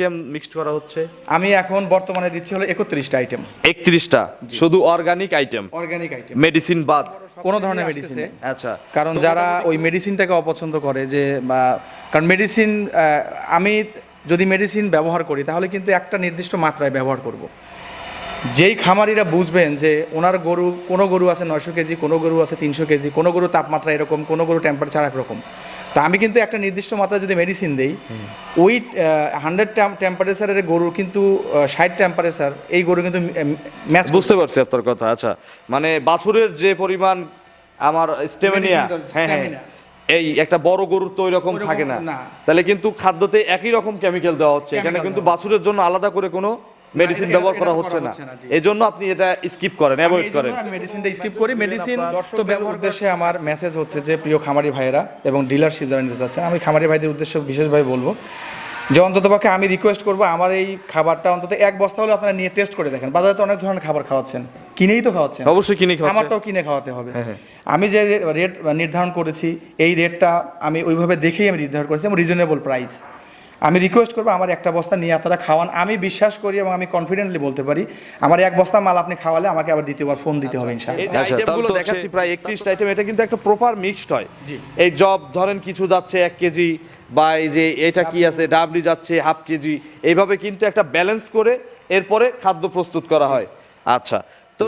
Item mixed করা হচ্ছে। আমি এখন বর্তমানে দিচ্ছি হলো একত্রিশটা আইটেম একত্রিশটা? শুধু organic item organic item medicine বাদ? কোনো ধরনের মেডিসিন আচ্ছা। কারণ যারা ওই মেডিসিনটাকে অপছন্দ করে যে বা কারণ মেডিসিন আমি যদি মেডিসিন ব্যবহার করি তাহলে কিন্তু একটা নির্দিষ্ট মাত্রায় ব্যবহার করব। যেই খামারিরা বুঝবেন যে ওনার গরু কোনো গরু আছে নয়শো কেজি কোনো গরু আছে তিনশো কেজি কোনো গরু তাপমাত্রা এরকম কোনো গরু টেম্পারেচার একরকম। তা আমি কিন্তু একটা নির্দিষ্ট মাত্রায় যদি মেডিসিন দেই ওই হান্ড্রেড টেম্পারেচারের গরু কিন্তু ষাট টেম্পারেচার এই গরু কিন্তু ম্যাচ বুঝতে পারছি আপনার কথা আচ্ছা। মানে বাছুরের যে পরিমাণ আমার স্টেমিনিয়া হ্যাঁ হ্যাঁ এই একটা বড় গরুর তো ওই রকম ওইরকম থাকে না। না। তাহলে কিন্তু খাদ্যতে একই রকম কেমিক্যাল দেওয়া হচ্ছে। এখানে কিন্তু বাছুরের জন্য আলাদা করে কোনো মেডিসিন ব্যবহার করা হচ্ছে না। এই জন্য আপনি এটা স্কিপ করেন অ্যাভয়েড করেন। মেডিসিনটা স্কিপ করি। মেডিসিন তো ব্যবহার উদ্দেশ্যে আমার মেসেজ হচ্ছে যে প্রিয় খামারি ভাইয়েরা এবং ডিলারশিপ যারা নিতে চাচ্ছেন আমি খামারি ভাইদের উদ্দেশ্যে বিশেষভাবে বলব যে অন্ততপক্ষে আমি রিকোয়েস্ট করব আমার এই খাবারটা অন্তত এক বস্তা হলে আপনারা নিয়ে টেস্ট করে দেখেন। বাজারে তো অনেক ধরনের খাবার খাওয়াচ্ছেন। কিনেই তো খাওয়াচ্ছেন। অবশ্যই কিনে। আমারটাও কিনে খাওয়াতে হবে। হ্যাঁ, হ্যাঁ। আমি যে রেট নির্ধারণ করেছি এই রেটটা আমি ওইভাবে দেখেই আমি নির্ধারণ করেছি এবং রিজনেবল প্রাইস আমি রিকোয়েস্ট করব আমার একটা বস্তা নিয়ে আপনারা খাওয়ান। আমি বিশ্বাস করি এবং আমি কনফিডেন্টলি বলতে পারি আমার এক বস্তা মাল আপনি খাওয়ালে আমাকে আবার দ্বিতীয়বার ফোন দিতে হবে ইনশাআল্লাহ। এই যে আচ্ছা, তাহলে তো দেখাচ্ছি প্রায় একত্রিশটা আইটেম এটা কিন্তু একটা প্রপার মিক্সড হয়। এই জব ধরেন কিছু যাচ্ছে এক কেজি বা এই যে এটা কি আছে ডাবলি যাচ্ছে হাফ কেজি এইভাবে কিন্তু একটা ব্যালেন্স করে এরপরে খাদ্য প্রস্তুত করা হয়। আচ্ছা তো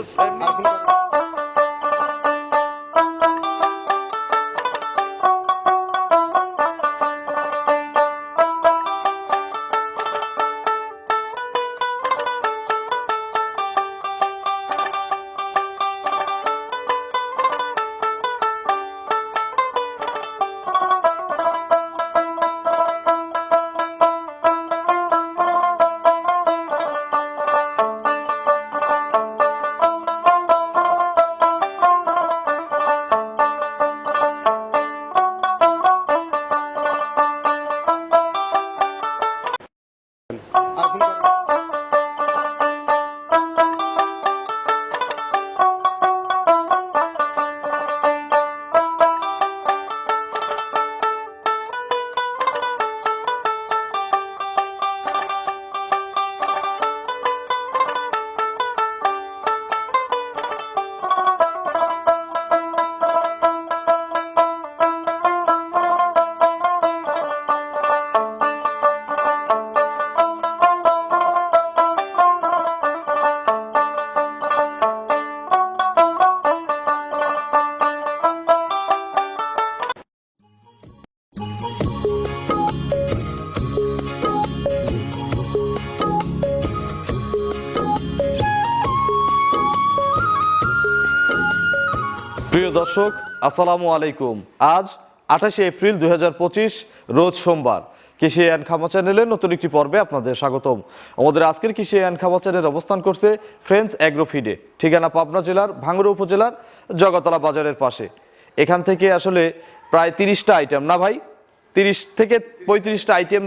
প্রিয় দর্শক, আসসালামু আলাইকুম। আজ আঠাশে এপ্রিল দু হাজার পঁচিশ, রোজ সোমবার। কৃষি অ্যান্ড খামা চ্যানেলের নতুন একটি পর্বে আপনাদের স্বাগতম। আমাদের আজকের কৃষি অ্যান্ড খামা চ্যানেল অবস্থান করছে ফ্রেন্স অ্যাগ্রোফিডে ঠিকানা পাবনা জেলার ভাঙ্গুড়া উপজেলার জগতলা বাজারের পাশে। এখান থেকে আসলে প্রায় তিরিশটা আইটেম না ভাই? তিরিশ থেকে পঁয়ত্রিশটা আইটেম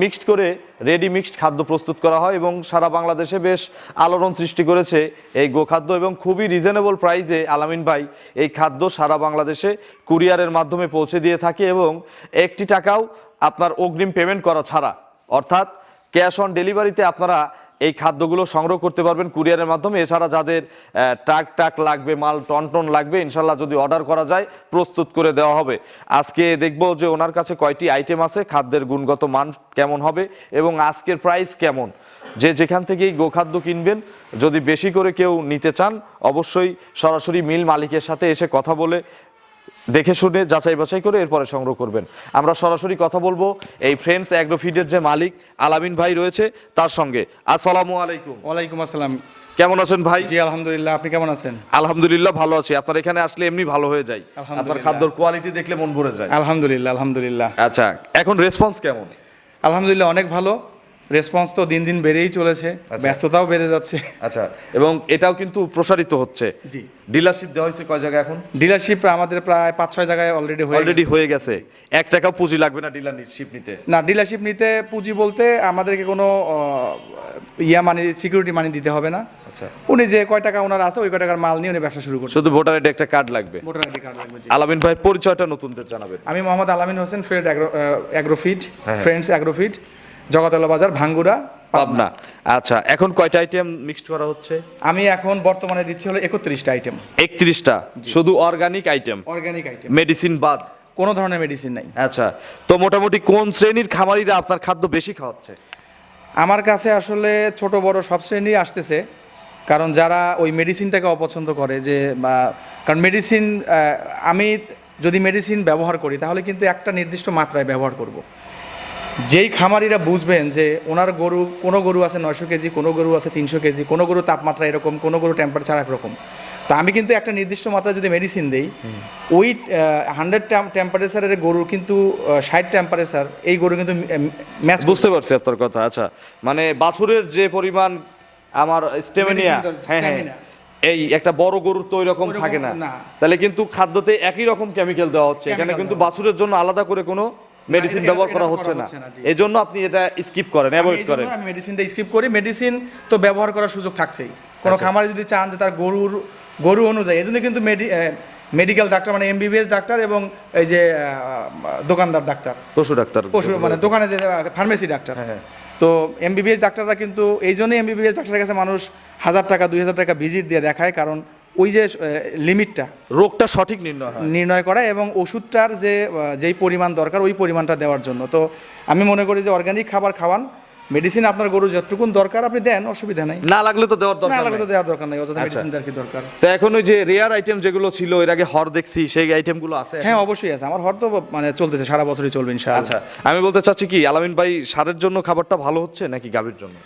মিক্সড করে রেডি মিক্সড খাদ্য প্রস্তুত করা হয় এবং সারা বাংলাদেশে বেশ আলোড়ন সৃষ্টি করেছে এই গোখাদ্য এবং খুবই রিজনেবল প্রাইসে আলামিন ভাই এই খাদ্য সারা বাংলাদেশে কুরিয়ারের মাধ্যমে পৌঁছে দিয়ে থাকে এবং একটি টাকাও আপনার অগ্রিম পেমেন্ট করা ছাড়া। অর্থাৎ ক্যাশ অন ডেলিভারিতে আপনারা এই খাদ্যগুলো সংগ্রহ করতে পারবেন কুরিয়ারের মাধ্যমে। এছাড়া যাদের ট্রাক টাক লাগবে, মাল টন টন লাগবে, ইনশাল্লাহ যদি অর্ডার করা যায়, প্রস্তুত করে দেওয়া হবে। আজকে দেখব যে ওনার কাছে কয়টি আইটেম আছে, খাদ্যের গুণগত মান কেমন হবে এবং আজকের প্রাইস কেমন। যে যেখান থেকেই গোখাদ্য কিনবেন, যদি বেশি করে কেউ নিতে চান, অবশ্যই সরাসরি মিল মালিকের সাথে এসে কথা বলে দেখে শুনে যাচাই বাছাই করে এরপরে সংগ্রহ করবেন। আমরা সরাসরি কথা বলব এই ফ্রেন্ডস অ্যাগ্রোফিডের যে মালিক আলামিন ভাই রয়েছে তার সঙ্গে। আসসালামু আলাইকুম। ওয়ালাইকুম আসসালাম। কেমন আছেন ভাই? জি আলহামদুলিল্লাহ। আপনি কেমন আছেন? আলহামদুলিল্লাহ ভালো আছি। আপনার এখানে আসলে এমনি ভালো হয়ে যায়। আপনার খাদ্যর কোয়ালিটি দেখলে মন ভরে যায়। আলহামদুলিল্লাহ আলহামদুলিল্লাহ। আচ্ছা এখন রেসপন্স কেমন? আলহামদুলিল্লাহ অনেক ভালো। রেসপন্স তো দিন দিন বেড়েই চলেছে ব্যস্ততাও বেড়ে যাচ্ছে। আচ্ছা এবং এটাও কিন্তু প্রসারিত হচ্ছে। জি। ডিলারশিপ দেওয়া হয়েছে কয় জায়গায় এখন? ডিলারশিপ আমাদের প্রায় পাঁচ ছয় জায়গায় অলরেডি অলরেডি হয়ে গেছে। এক টাকাও পুঁজি লাগবে না ডিলারশিপ নিতে? না ডিলারশিপ নিতে পুঁজি বলতে আমাদেরকে কোনো ইয়া মানি সিকিউরিটি মানি দিতে হবে না। আচ্ছা। উনি যে কয় টাকা ওনার আছে ওই কয় টাকার মাল নিয়ে উনি ব্যবসা শুরু করছেন। শুধু ভোটার আইডি একটা কার্ড লাগবে? ভোটার আইডি কার্ড লাগবে আলামিন ভাই পরিচয়টা নতুনদের জানাবেন। আমি মোহাম্মদ আলামিন হোসেন ফ্রেড অ্যাগ্রোফিট। ফ্রেন্ডস অ্যাগ্রোফিট জগতলা বাজার ভাঙ্গুরা পাবনা। আচ্ছা এখন কয়টা আইটেম মিক্সড করা হচ্ছে? আমি এখন বর্তমানে দিচ্ছি হলো একত্রিশটা আইটেম একত্রিশটা? শুধু organic item organic item medicine বাদ? কোনো ধরনের মেডিসিন নাই। আচ্ছা তো মোটামুটি কোন শ্রেণির খামারিরা আপনার খাদ্য বেশি খাওয়াচ্ছে? আমার কাছে আসলে ছোট বড় সব শ্রেণি আসতেছে কারণ যারা ওই মেডিসিনটাকে অপছন্দ করে যে বা কারণ মেডিসিন আমি যদি মেডিসিন ব্যবহার করি তাহলে কিন্তু একটা নির্দিষ্ট মাত্রায় ব্যবহার করব। যেই খামারিরা বুঝবেন যে ওনার গরু কোনো গরু আছে নয়শো কেজি কোনো গরু আছে তিনশো কেজি কোনো গরু তাপমাত্রা এরকম কোনো গরু টেম্পারেচার একরকম। তো আমি কিন্তু একটা নির্দিষ্ট মাত্রায় যদি মেডিসিন দিই ওই হান্ড্রেড টেম্পারেচারের গরু কিন্তু ষাট টেম্পারেচার এই গরু কিন্তু ম্যাচ বুঝতে পারছি আপনার কথা আচ্ছা। মানে বাছুরের যে পরিমাণ আমার স্টেমিনিয়া হ্যাঁ হ্যাঁ। এই একটা বড় গরুর তো ওই রকম ওইরকম থাকে না। না। তাহলে কিন্তু খাদ্যতে একই রকম কেমিক্যাল দেওয়া হচ্ছে। এখানে কিন্তু বাছুরের জন্য আলাদা করে কোনো মেডিসিন ব্যবহার করা হচ্ছে না। হচ্ছে এই জন্য আপনি এটা স্কিপ করেন অ্যাভয়েড করেন। আমি মেডিসিনটা স্কিপ করি। মেডিসিন তো ব্যবহার করার সুযোগ থাকছেই। কোনো আচ্ছা। খামারে যদি চান যে তার গরুর গরু অনুযায়ী এই জন্য কিন্তু মেডিকেল ডাক্তার মানে এমবিবিএস ডাক্তার এবং এই যে দোকানদার ডাক্তার পশু ডাক্তার। পশু মানে দোকানে যে ফার্মেসি ডাক্তার হ্যাঁ, হ্যাঁ। তো এমবিবিএস ডাক্তাররা কিন্তু এই জন্যই এমবিবিএস ডাক্তারের কাছে মানুষ হাজার টাকা দুই হাজার টাকা ভিজিট দিয়ে দেখায় কারণ ওই যে লিমিটটা রোগটা সঠিক নির্ণয় নির্ণয় করা এবং ওষুধটার যে যেই পরিমাণ দরকার ওই পরিমাণটা দেওয়ার জন্য। তো আমি মনে করি যে অর্গানিক খাবার খাওয়ান মেডিসিন আপনার গরু যতটুকুন দরকার আপনি দেন অসুবিধা নেই। না লাগলে তো দেওয়ার না দরকার লাগলে তো দেওয়ার দরকার নেই অযথা আচ্ছা। মেডিসিন দেওয়ার কি দরকার। তো এখন ওই যে রেয়ার আইটেম যেগুলো ছিল এর আগে হর দেখছি সেই আইটেমগুলো আছে হ্যাঁ অবশ্যই আছে। আমার হর তো মানে চলতেছে সারা বছরই চলবে ইনশাআল্লাহ। আচ্ছা। আমি বলতে চাচ্ছি কি আলামিন ভাই সারের জন্য খাবারটা ভালো হচ্ছে নাকি গাভীর জন্য?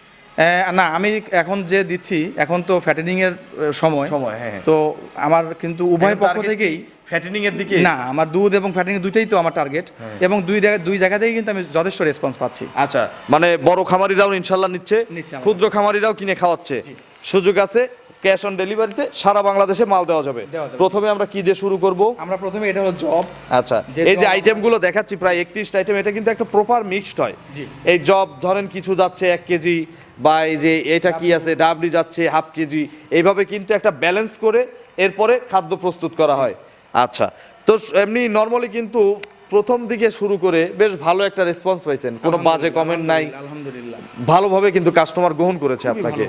না আমি এখন যে দিচ্ছি এখন তো ফ্যাটেনিং এর সময়। সময়, হ্যাঁ, হ্যাঁ। তো আমার কিন্তু উভয় পক্ষ থেকেই ফ্যাটেনিং এর দিকে? না আমার দুধ এবং ফ্যাটেনিং দুইটাই তো আমার টার্গেট এবং দুই জায়গা দুই জায়গা থেকেই কিন্তু আমি যথেষ্ট রেসপন্স পাচ্ছি। আচ্ছা মানে বড় খামারিরাও ইনশাল্লাহ নিচ্ছে ক্ষুদ্র খামারিরাও কিনে খাওয়াচ্ছে। সুযোগ আছে ক্যাশ অন ডেলিভারিতে সারা বাংলাদেশে মাল দেওয়া যাবে। প্রথমে আমরা কি দিয়ে শুরু করব? আমরা প্রথমে এটা হলো জব আচ্ছা এই যে আইটেমগুলো দেখাচ্ছি প্রায় একত্রিশটা আইটেম এটা কিন্তু একটা প্রপার মিক্সড হয়। এই জব ধরেন কিছু যাচ্ছে এক কেজি বা এই যে এটা কি আছে ডাবলি যাচ্ছে হাফ কেজি এইভাবে কিন্তু একটা ব্যালেন্স করে এরপরে খাদ্য প্রস্তুত করা হয়। আচ্ছা তো এমনি নর্মালি কিন্তু প্রথম দিকে শুরু করে বেশ ভালো একটা রেসপন্স পাইছেন। কোনো বাজে কমেন্ট নাই। আলহামদুলিল্লাহ ভালোভাবে কিন্তু কাস্টমার গ্রহণ করেছে আপনাকে।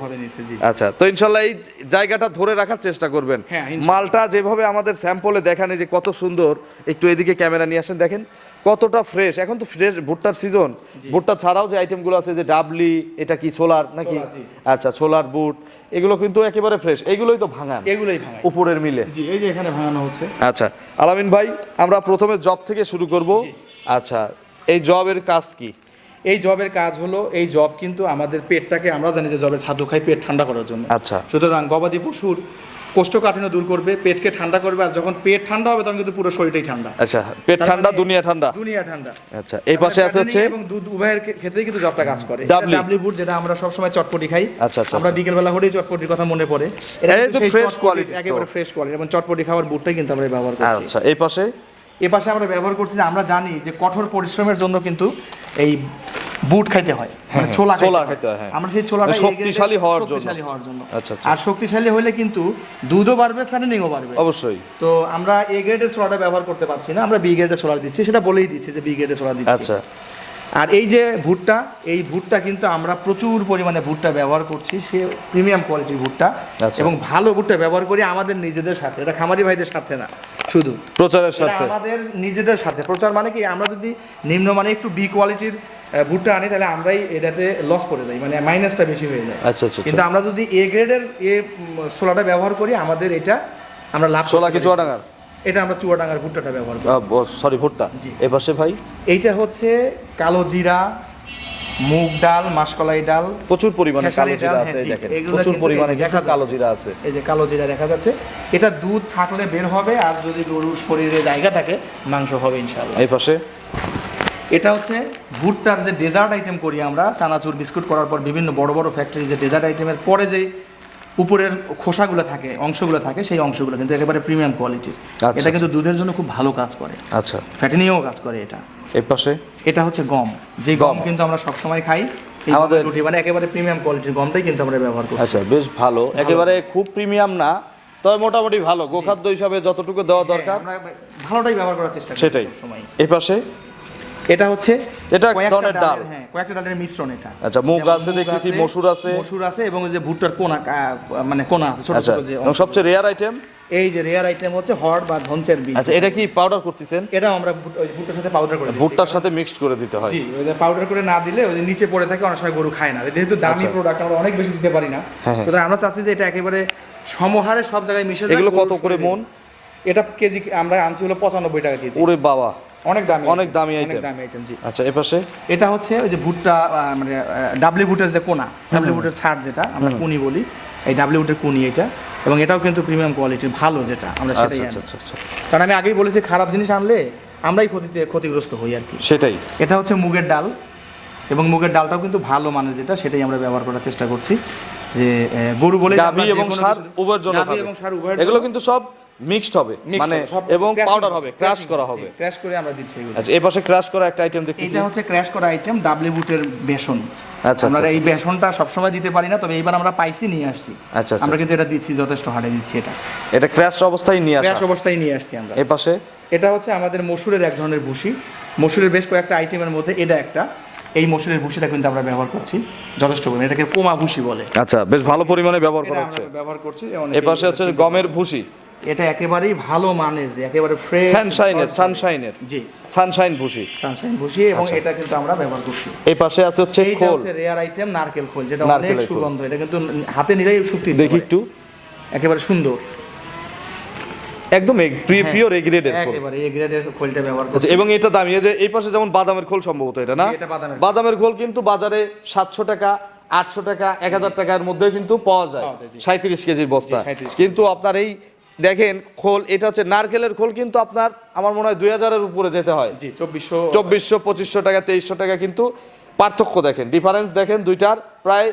আচ্ছা তো ইনশাল্লাহ এই জায়গাটা ধরে রাখার চেষ্টা করবেন। হ্যাঁ, মালটা যেভাবে আমাদের স্যাম্পলে দেখানে যে কত সুন্দর একটু এদিকে ক্যামেরা নিয়ে আসেন দেখেন। কতটা ফ্রেশ এখন তো ফ্রেশ ভুট্টার সিজন ভুট্টা ছাড়াও যে আইটেমগুলো আছে যে ডাবলি এটা কি সোলার নাকি? আচ্ছা সোলার বুট এগুলো কিন্তু একেবারে ফ্রেশ এগুলোই তো ভাঙান। এগুলোই উপরের মিলে। জি এই যে এখানে ভাঙানো হচ্ছে। আচ্ছা আলামিন ভাই আমরা প্রথমে জব থেকে শুরু করব। আচ্ছা এই জবের কাজ কি? এই জবের কাজ হলো এই জব কিন্তু আমাদের পেটটাকে আমরা জানি যে জবের ছাদু খাই পেট ঠান্ডা করার জন্য। আচ্ছা। সুতরাং গবাদি পশুর কোষ্ঠকাঠিন্য দূর করবে পেটকে ঠান্ডা করবে আর যখন পেট ঠান্ডা হবে তখন কিন্তু পুরো শরীরটাই ঠান্ডা। আচ্ছা পেট ঠান্ডা মানে- দুনিয়া ঠান্ডা? দুনিয়া ঠান্ডা। আচ্ছা এই পাশে আছে হচ্ছে এবং দুধ উভয়ের ক্ষেত্রে ক্ষেত্রেই কিন্তু জবটা কাজ করে। ডাবলি। ডাবলি বুট যেটা আমরা সব সময় চটপটি খাই। আচ্ছা, আচ্ছা, আমরা আচ্ছা। বিকেল বেলা হলেই চটপটির কথা মনে পড়ে। এটা quality তো। একেবারে ফ্রেশ কোয়ালিটি এবং চটপটি খাওয়ার বুটটাই কিন্তু আমরা ব্যবহার করি আচ্ছা এই পাশে এ পাশে আমরা ব্যবহার করছি যে আমরা জানি যে কঠোর পরিশ্রমের জন্য কিন্তু এই বুট খাইতে হয় মানে ছোলা হ্যাঁ, ছোলা খাইতে হয়, হয় হ্যাঁ। আমরা সেই ছোলাটা মানে শক্তিশালী হওয়ার জন্য। শক্তিশালী হওয়ার জন্য আচ্ছা, আচ্ছা। আর শক্তিশালী হলে কিন্তু দুধও বাড়বে ফ্যাটেনিংও বাড়বে অবশ্যই তো আমরা এ গ্রেডের ছোলাটা ব্যবহার করতে পারছি না আমরা বি গ্রেডের ছোলা দিচ্ছি সেটা বলেই দিচ্ছি যে বি গ্রেডের ছোলা দিচ্ছি আচ্ছা আর এই যে ভুট্টা এই ভুট্টা কিন্তু আমরা প্রচুর পরিমাণে ভুট্টা ব্যবহার করছি। সে প্রিমিয়াম কোয়ালিটির ভুট্টা আচ্ছা। এবং ভালো ভুট্টা ব্যবহার করি আমাদের নিজেদের সাথে। এটা খামারি ভাইদের সাথে না শুধু। প্রচারের সাথে। আমাদের নিজেদের সাথে। প্রচার মানে কি? আমরা যদি নিম্নমানে একটু বি কোয়ালিটির ভুট্টা আনি তাহলে আমরাই এটাতে লস করে যাই মানে মাইনাসটা বেশি হয়ে যায়। আচ্ছা আচ্ছা কিন্তু আমরা যদি এ গ্রেডের এ সোলাটা ব্যবহার করি আমাদের এটা আমরা লাভ সোলা কিছু। চুয়াডাঙ্গার এটা আমরা চুয়াডাঙ্গার ভুট্টাটা ব্যবহার করি। সরি ভুট্টা। এ পাশে ভাই? এইটা হচ্ছে কালো জিরা মুগ ডাল মাসকলাই ডাল প্রচুর পরিমাণে কালো জিরা আছে হ্যাঁ, দেখেন। প্রচুর পরিমাণে দেখা কালো জিরা আছে। এই যে কালো জিরা দেখা যাচ্ছে। এটা দুধ থাকলে বের হবে আর যদি গরুর শরীরে জায়গা থাকে মাংস হবে ইনশাআল্লাহ। এই পাশে? এটা হচ্ছে ভুট্টার যে ডেজার্ট আইটেম করি আমরা চানাচুর বিস্কুট করার পর বিভিন্ন বড় বড় ফ্যাক্টরি যে ডেজার্ট আইটেমের পরে যে উপরের খোসাগুলো থাকে অংশগুলো থাকে সেই অংশগুলো কিন্তু একেবারে প্রিমিয়াম কোয়ালিটির আচ্ছা, এটা কিন্তু দুধের জন্য খুব ভালো কাজ করে। আচ্ছা। ফ্যাটেনিংও কাজ করে এটা। এর পাশে? এটা হচ্ছে গম। যে গম কিন্তু আমরা সবসময় খাই আমাদের- রুটি মানে একেবারে প্রিমিয়াম কোয়ালিটির গমটাই কিন্তু আমরা ব্যবহার করি আচ্ছা বেশ ভালো। একেবারে খুব প্রিমিয়াম না তবে মোটামুটি ভালো। গোখাদ্য হিসাবে যতটুকু দেওয়া দরকার ভালোটাই ব্যবহার করার চেষ্টা করি সেটাই। সময় এই পাশে? এটা হচ্ছে এটা এক ধরনের ডাল। হ্যাঁ কয়েকটা ডালের মিশ্রণ এটা। আচ্ছা, মুগ আছে মুগ দেখতেছি, মসুর আছে। মসুর আছে এবং যে ভুট্টার কোনা মানে কোনা আছে ছোট আচ্ছা ছোট যে সবচেয়ে রেয়ার আইটেম এই যে রেয়ার আইটেম হচ্ছে হট বা ধনচের বীজ। আচ্ছা এটা কি পাউডার করতেছেন? এটা আমরা ভুট্টার সাথে পাউডার করে ভুট্টার সাথে মিক্সড করে দিতে হয়। জি ওই যে পাউডার করে না দিলে ওই যে নিচে পড়ে থাকে অনেক সময় গরু খায় না। যেহেতু দামি আচ্ছা। প্রোডাক্ট আমরা অনেক বেশি দিতে পারি না। হ্যাঁ, হ্যাঁ। সুতরাং আমরা চাচ্ছি যে এটা একেবারে সমহারে সব জায়গায় মিশে এগুলো কত করে মন? এটা কেজি আমরা আনছি হলো পঁচানব্বই টাকা কেজি। ওরে বাবা। অনেক দামি অনেক দামি item। দামি আইটেম জি। আচ্ছা এটা হচ্ছে ওই যে ভুট্টা মানে ডাবলি ভুটের যে কোনা ডাবলি ভুটের ছাড় যেটা আমরা কুনি বলি এই ডাবলি ভুটের কুনি এটা এবং এটাও কিন্তু প্রিমিয়াম কোয়ালিটির ভালো যেটা আমরা আচ্ছা সেটাই আচ্ছা আচ্ছা আচ্ছা। কারণ আমি আগেই বলেছি খারাপ জিনিস আনলে আমরাই ক্ষতিতে ক্ষতিগ্রস্ত হই আর কি। সেটাই। এটা হচ্ছে মুগের ডাল এবং মুগের ডালটাও কিন্তু ভালো মানের যেটা সেটাই আমরা ব্যবহার করার চেষ্টা করছি যে গরু বলে গাভী এবং সার উভয়ের জন্য এবং এগুলো কিন্তু সব মিক্সড হবে মানে এবং পাউডার হবে ক্রাশ করা হবে। ক্র্যাশ করে আমরা দিচ্ছি এগুলো। আচ্ছা এপাশে ক্রাশ করা একটা আইটেম দেখতেছি। এটা হচ্ছে ক্র্যাশ করা আইটেম ডাবলি বুটের বেসন। আচ্ছা, আমরা আচ্ছা। এই বেসনটা সবসময় দিতে পারি না তবে এইবার আমরা পাইছি নিয়ে আসছি। আচ্ছা, আচ্ছা। আমরা কিন্তু এটা দিচ্ছি যথেষ্ট হারে দিচ্ছি এটা। এটা ক্র্যাশ অবস্থায় নিয়ে আসা। ক্র্যাশ অবস্থায় নিয়ে আসছি আমরা। এপাশে এটা হচ্ছে আমাদের মসুরের এক ধরনের ভুসি। মসুরের বেশ কয়েকটা আইটেমের মধ্যে এটা একটা। এই মসুরের ভুসিটা কিন্তু আমরা ব্যবহার করছি যথেষ্ট পরিমাণে। এটাকে পোমা ভুসি বলে। আচ্ছা বেশ ভালো পরিমাণে ব্যবহার করা হচ্ছে। ব্যবহার করছি অনেকেই এপাশে হচ্ছে গমের ভুসি। এটা একেবারেই ভালো মানের যে একেবারে ফ্রেশ সানশাইনের সানশাইনের জি। সানশাইন ভুসি সানশাইন ভুসি এবং আচ্ছা। এটা কিন্তু আমরা ব্যবহার করছি। এই পাশে আছে হচ্ছে খোল। হচ্ছে রেয়ার আইটেম নারকেল খোল যেটা অনেক সুগন্ধ এটা কিন্তু হাতে নিলেই শুকতি দেখি একটু। একেবারে সুন্দর। একদম পিওর এ গ্রেডের খোল। একেবারে এই গ্রেডের খোলটা ব্যবহার আচ্ছা করছি। এবং এটা দামি। এই যে এই পাশে যেমন বাদামের খোল সম্ভবত এটা না? এটা বাদামের খোল। বাদামের খোল কিন্তু বাজারে সাতশো টাকা আটশো টাকা এক হাজার টাকার মধ্যে কিন্তু পাওয়া যায়। সাঁত্রিশ কেজির বস্তা। কিন্তু আপনার এই দেখেন খোল এটা হচ্ছে নারকেলের খোল কিন্তু আপনার আমার মনে হয় দুই হাজারের উপরে যেতে হয়। জি চব্বিশশো চব্বিশশো পঁচিশশো টাকা তেইশশো টাকা কিন্তু পার্থক্য দেখেন ডিফারেন্স দেখেন দুইটার প্রায়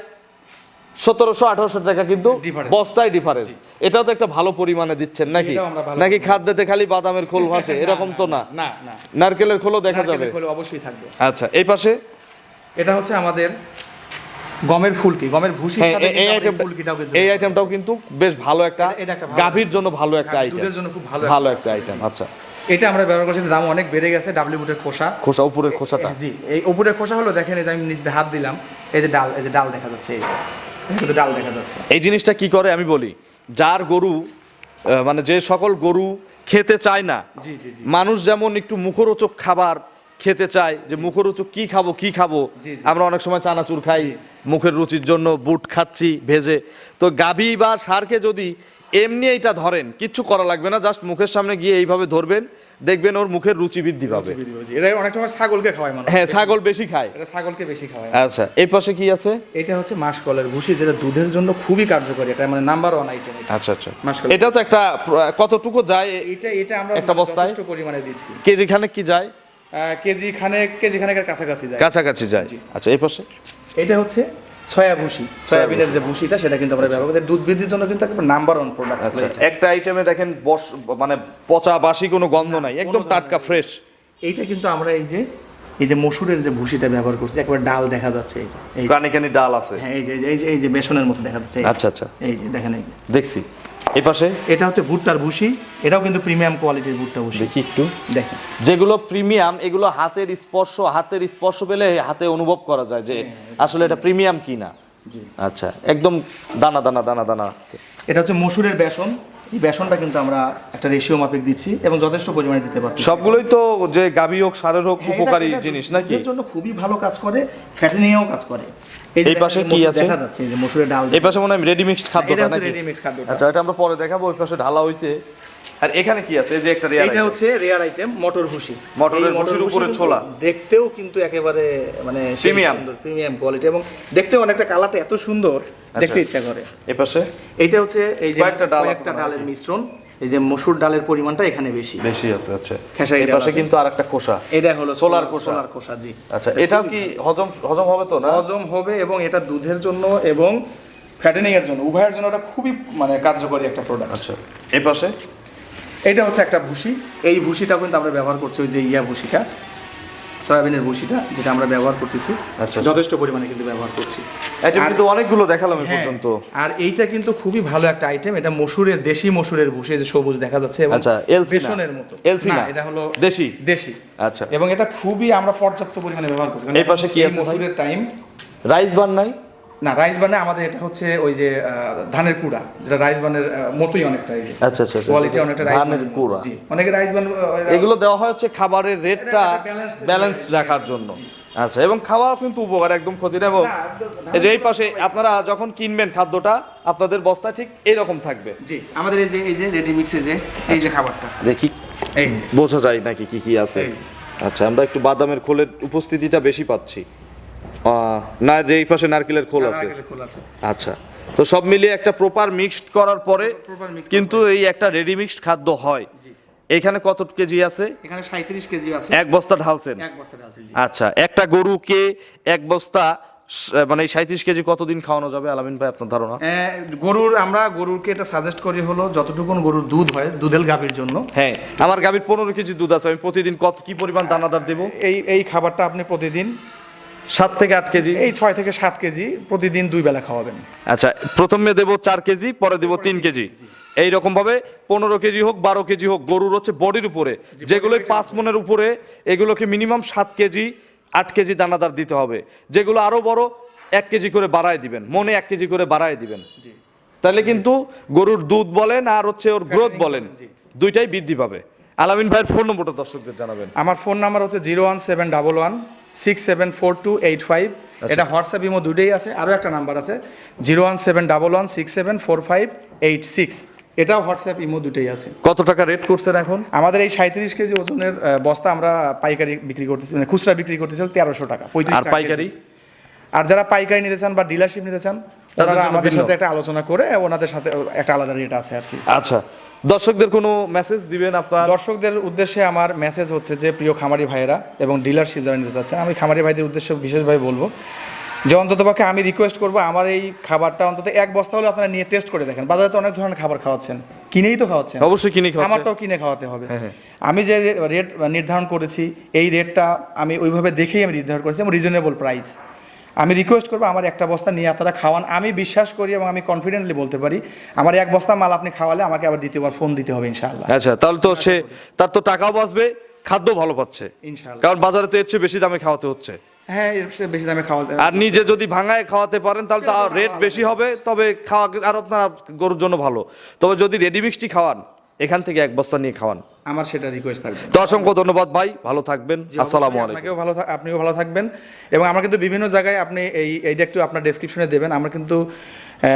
সতেরোশো আঠারোশো টাকা কিন্তু বস্তায় ডিফারেন্স এটাও তো একটা ভালো পরিমাণে দিচ্ছেন নাকি? নাকি খাদ্যতে খালি বাদামের খোল ভাসে? এরকম তো না। না না। নারকেলের খোলও দেখা যাবে। অবশ্যই থাকবে। আচ্ছা এই পাশে? এটা হচ্ছে আমাদের গমের ফুলকি গমের সাথে এই- এই কিন্তু এই আইটেমটাও কিন্তু বেশ ভালো একটা গাভীর জন্য ভালো একটা আইটেম দুধের জন্য খুব ভালো ভালো একটা আইটেম আচ্ছা। এটা আমরা ব্যবহার করছি দাম অনেক বেড়ে গেছে ডাবলি বুটের খোসা। খোসা উপরের খোসাটা। জি এই উপরের খোসা হলো দেখেন এই যে আমি নিচ হাত দিলাম এই যে ডাল এই যে ডাল দেখা যাচ্ছে এই যে। ডাল দেখা যাচ্ছে। এই জিনিসটা কি করে আমি বলি যার গরু মানে যে সকল গরু খেতে চায় না জি জি জি। মানুষ যেমন একটু মুখরোচক খাবার খেতে চাই যে মুখরোচক কি খাব কি খাব। আমরা অনেক সময় চানাচুর খাই মুখের রুচির জন্য বুট খাচ্ছি ভেজে। তো গাভী বা সারকে যদি এমনি এইটা ধরেন কিচ্ছু করা লাগবে না জাস্ট মুখের সামনে গিয়ে এইভাবে ধরবেন দেখবেন ওর মুখের রুচি বৃদ্ধি পাবে। এটা অনেক সময় ছাগলকে খাওয়ায় মানুষ। হ্যাঁ ছাগল বেশি খায়। এটা ছাগলকে বেশি খাওয়ায়। আচ্ছা এই পাশে কি আছে? এটা হচ্ছে মাসকলের ভুসি যেটা দুধের জন্য খুবই কার্যকরী। এটা মানে নাম্বার ওয়ান আইটেম আচ্ছা আচ্ছা। মাসকলাই। এটাও তো একটা কতটুকু যায় এটা এটা আমরা একটা বস্তায়? পরিমাণে দিচ্ছি। কেজি খানে কি যায়? কেজি খানেক কেজি খানেকের কাছাকাছি যায়। কাছাকাছি যায়। আচ্ছা এই পাশে? এটা হচ্ছে ছয়া ভুসি সয়াবিনের যে ভুসিটা সেটা কিন্তু আমরা ব্যবহার করছি দুধ বৃদ্ধির জন্য কিন্তু একেবারে নাম্বার ওয়ান প্রোডাক্ট আচ্ছা একটা আইটেমে দেখেন বস মানে পচা বাসি কোনো গন্ধ নাই একদম টাটকা ফ্রেশ এইটা কিন্তু আমরা এই যে এই যে মসুরের যে ভুসিটা ব্যবহার করছি একবার ডাল দেখা যাচ্ছে এই যে কানে কানে ডাল আছে। হ্যাঁ এই যে এই যে এই যে বেসনের মতো দেখা যাচ্ছে আচ্ছা আচ্ছা। এই যে দেখেন এই যে। দেখছি। এই পাশে? এটা হচ্ছে ভুট্টার ভুসি এটাও কিন্তু প্রিমিয়াম কোয়ালিটির ভুট্টা ভুসি। দেখি একটু। দেখি যেগুলো প্রিমিয়াম এগুলো হাতের স্পর্শ হাতের স্পর্শ পেলে হাতে অনুভব করা যায় যে আসলে এটা প্রিমিয়াম কি না আচ্ছা একদম দানা দানা দানা দানা। আছে এটা হচ্ছে মসুরের বেসন এই বেসনটা কিন্তু আমরা একটা রেশিও মাফিক দিচ্ছি এবং যথেষ্ট পরিমাণে দিতে পারছি সবগুলোই তো যে গাভী হোক সারের হোক হ্যাঁ, উপকারী জিনিস নাকি? জন্য খুবই ভালো কাজ করে ফ্যাটেনিংয়েও কাজ করে। এই পাশে কি আছে? দেখা যাচ্ছে যে মসুরের ডাল এই পাশে মনে হয় রেডি মিক্সড খাদ্যটা নাকি? রেডি মিক্স খাদ্য আচ্ছা এটা আমরা পরে দেখাবো ওই পাশে ঢালা হইছে আর এখানে কি আছে? যে একটা রেয়ার এটা হচ্ছে রেয়ার আইটেম মটর ভুসি। মটরের ভুসির উপরে ছোলা। দেখতেও কিন্তু একেবারে মানে Premium। প্রিমিয়াম কোয়ালিটি এবং দেখতেও অনেকটা কালারটা এত সুন্দর দেখতে ইচ্ছা করে। এই পাশে? এইটা হচ্ছে এই যে কয়েকটা ডাল হয়। ডালের মিশ্রণ এই যে মসুর ডালের পরিমাণটা এখানে বেশি। বেশি আছে আচ্ছা। খেসারি পাশে। কিন্তু আরেকটা খোসা। এটা হলো সোলার খোসা। সোলার খোসা জি। আচ্ছা এটাও কি হজম হজম হবে তো না? হজম হবে এবং এটা দুধের জন্য এবং ফ্যাটেনিং এর জন্য উভয়ের জন্য এটা খুবই মানে কার্যকরী একটা প্রোডাক্ট আচ্ছা এই পাশে? এটা হচ্ছে একটা ভুসি। এই ভুসিটা কিন্তু আমরা ব্যবহার করছি ওই যে ইয়া ভুসিটা। সয়াবিনের ভুসিটা যেটা আমরা ব্যবহার করতেছি আচ্ছা। যথেষ্ট পরিমাণে কিন্তু ব্যবহার করছি। কিন্তু অনেকগুলো দেখালাম এই হ্যাঁ, পর্যন্ত। আর এইটা কিন্তু খুবই ভালো একটা আইটেম এটা মসুরের দেশি মসুরের ভুসি যে সবুজ দেখা যাচ্ছে এবং আচ্ছা। বেসনের মতো। এলসি না। এটা হলো দেশি? দেশি। আচ্ছা। এবং এটা খুবই আমরা পর্যাপ্ত পরিমাণে ব্যবহার করছি। কারণ এই পাশে কি আছে মসুরের টাইম রাইস বান নাই? না রাইস বানে আমাদের এটা হচ্ছে ওই যে ধানের কুড়া যেটা রাইস বানের মতোই অনেকটা আচ্ছা আচ্ছা কোয়ালিটি অনেকটা রাইস ধানের কুড়া। জি অনেকে রাইস বান এগুলো দেওয়া হয় হচ্ছে খাবারের রেটটা ব্যালেন্স রাখার জন্য। আচ্ছা এবং খাওয়া কিন্তু উপকার একদম ক্ষতি না এবং এই যে এই পাশে আপনারা যখন কিনবেন খাদ্যটা আপনাদের বস্তা ঠিক এইরকম থাকবে। জি আমাদের এই যে এই যে রেডি মিক্সে যে এই যে খাবারটা। দেখি এই যে। বোঝা যায় নাকি কি কি আছে। আচ্ছা আমরা একটু বাদামের খোলের উপস্থিতিটা বেশি পাচ্ছি। না যে এই পাশে নারকেলের খোল আছে। আচ্ছা। তো সব মিলিয়ে একটা প্রপার মিক্সড করার পরে কিন্তু এই একটা রেডি মিক্সড খাদ্য হয়। এখানে কত কেজি আছে? এখানে 37 কেজি আছে। এক বস্তা ঢালছেন? এক বস্তা আচ্ছা একটা গরুকে এক বস্তা মানে সাঁত্রিশ কেজি কতদিন খাওয়ানো যাবে? আলামিন ভাই আপনার ধারণা? গরুর আমরা গরুরকে এটা সাজেস্ট করি হলো যতটুকুন গরুর দুধ হয় দুধেল গাভীর জন্য। হ্যাঁ আমার গাভীর পনেরো কেজি দুধ আছে আমি প্রতিদিন কত কি পরিমাণ দানাদার দেবো? এই এই খাবারটা আপনি প্রতিদিন সাত থেকে আট কেজি? এই ছয় থেকে সাত কেজি প্রতিদিন দুই বেলা খাওয়াবেন। আচ্ছা প্রথমে দেবো চার কেজি পরে দেবো তিন কেজি। এই রকম ভাবে পনেরো কেজি হোক বারো কেজি হোক গরুর হচ্ছে বডির উপরে। যেগুলো পাঁচ মনের উপরে এগুলোকে মিনিমাম সাত কেজি আট কেজি দানাদার দিতে হবে। যেগুলো আরও বড় এক কেজি করে বাড়ায় দিবেন। মনে এক কেজি করে বাড়ায় দিবেন। তাহলে কিন্তু গরুর দুধ বলেন আর হচ্ছে ওর গ্রোথ বলেন দুইটাই বৃদ্ধি পাবে। আলামিন ভাইয়ের ফোন নম্বরটা দর্শকদের জানাবেন। আমার ফোন নাম্বার হচ্ছে zero one seven double one six seven four two eight five এটা হোয়াটসঅ্যাপ ইমো দুটোই আছে। আরও একটা নাম্বার আছে zero one seven double one six seven four five eight six এটাও হোয়াটসঅ্যাপ ইমো দুটোই আছে। কত টাকা রেট করছেন এখন? আমাদের এই সাঁত্রিশ কেজি ওজনের বস্তা আমরা পাইকারি বিক্রি করতেছি মানে খুচরা বিক্রি করতেছি তেরোশো টাকা পঁয়ত্রিশ আর পাইকারি? আর যারা পাইকারি নিতে চান বা ডিলারশিপ নিতে চান ওনারা আমাদের সাথে একটা আলোচনা করে ওনাদের সাথে একটা আলাদা রেট আছে আর কি। আচ্ছা দর্শকদের কোনো মেসেজ দিবেন আপনার? দর্শকদের উদ্দেশ্যে আমার মেসেজ হচ্ছে যে প্রিয় খামারি ভাইয়েরা এবং ডিলারশিপ যারা নিতে চাচ্ছেন আমি খামারি ভাইদের উদ্দেশ্যে বিশেষভাবে বলব যে অন্ততপক্ষে আমি রিকোয়েস্ট করব আমার এই খাবারটা অন্তত এক বস্তা হলে আপনারা নিয়ে টেস্ট করে দেখেন। বাজারে তো অনেক ধরনের খাবার খাওয়াচ্ছেন। কিনেই তো খাওয়াচ্ছেন। অবশ্যই কিনে। আমারটাও কিনে খাওয়াতে হবে। হ্যাঁ, হ্যাঁ। আমি যে রেট নির্ধারণ করেছি এই রেটটা আমি ওইভাবে দেখেই আমি নির্ধারণ করেছি এবং রিজনেবল প্রাইস আমি রিকোয়েস্ট করব আমার একটা বস্তা নিয়ে আপনারা খাওয়ান। আমি বিশ্বাস করি এবং আমি কনফিডেন্টলি বলতে পারি আমার এক বস্তা মাল আপনি খাওয়ালে আমাকে আবার দ্বিতীয়বার ফোন দিতে হবে ইনশাআল্লাহ। আচ্ছা তাহলে তো সে তার তো টাকাও বাঁচবে খাদ্য ভালো পাচ্ছে। ইনশাআল্লাহ। কারণ বাজারে তো এর চেয়ে বেশি দামে খাওয়াতে হচ্ছে। হ্যাঁ এর চেয়ে বেশি দামে খাওয়াতে আর নিজে যদি ভাঙায় খাওয়াতে পারেন তাহলে তো রেট বেশি হবে তবে খাওয়া আর আপনার গরুর জন্য ভালো। তবে যদি রেডি মিক্সটি খাওয়ান এখান থেকে এক বস্তা নিয়ে খাওয়ান। আমার সেটা রিকোয়েস্ট থাকবে। তো অসংখ্য ধন্যবাদ ভাই ভালো থাকবেন আসসালামু আলাইকুম। আপনাকেও ভালো থাক- আপনিও ভালো থাকবেন। এবং আমরা কিন্তু বিভিন্ন জায়গায় আপনি এই এইটা একটু আপনার ডেসক্রিপশনে দেবেন। আমরা কিন্তু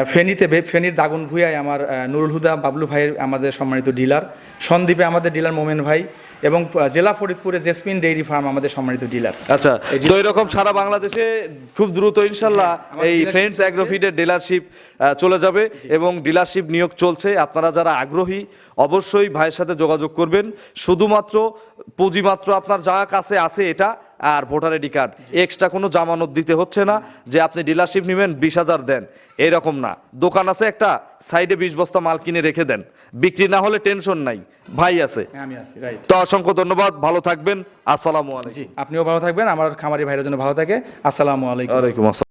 ফেনীতে ফেনীর দাগুন ভুয়ায় আমার নুরুল হুদা বাবলু ভাইয়ের আমাদের সম্মানিত ডিলার সন্দীপে আমাদের ডিলার মোমেন ভাই। এবং জেলা ফরিদপুরে জেসমিন ডেইরি ফার্ম আমাদের সম্মানিত ডিলার। আচ্ছা তো এরকম সারা বাংলাদেশে খুব দ্রুত ইনশাল্লাহ এই ফ্রেন্ডস। অ্যাগ্রোফিডের ডিলারশিপ চলে যাবে এবং ডিলারশিপ নিয়োগ চলছে। আপনারা যারা আগ্রহী অবশ্যই ভাইয়ের সাথে যোগাযোগ করবেন। শুধুমাত্র পুঁজিমাত্র আপনার যা কাছে আছে এটা আর ভোটার আইডি কার্ড। এক্সট্রা কোনো জামানত দিতে হচ্ছে না যে আপনি ডিলারশিপ নেবেন বিশ হাজার দেন। এরকম না। দোকান আছে একটা সাইডে বিশ বস্তা মাল কিনে রেখে দেন। বিক্রি না হলে টেনশন নাই। ভাই আছে। হ্যাঁ তো অসংখ্য ধন্যবাদ ভালো থাকবেন। আসসালামু আলাইকুম। আপনিও ভালো থাকবেন আমার খামারি ভাইয়ের জন্য ভালো থাকে। আসসালামু আলাইকুম।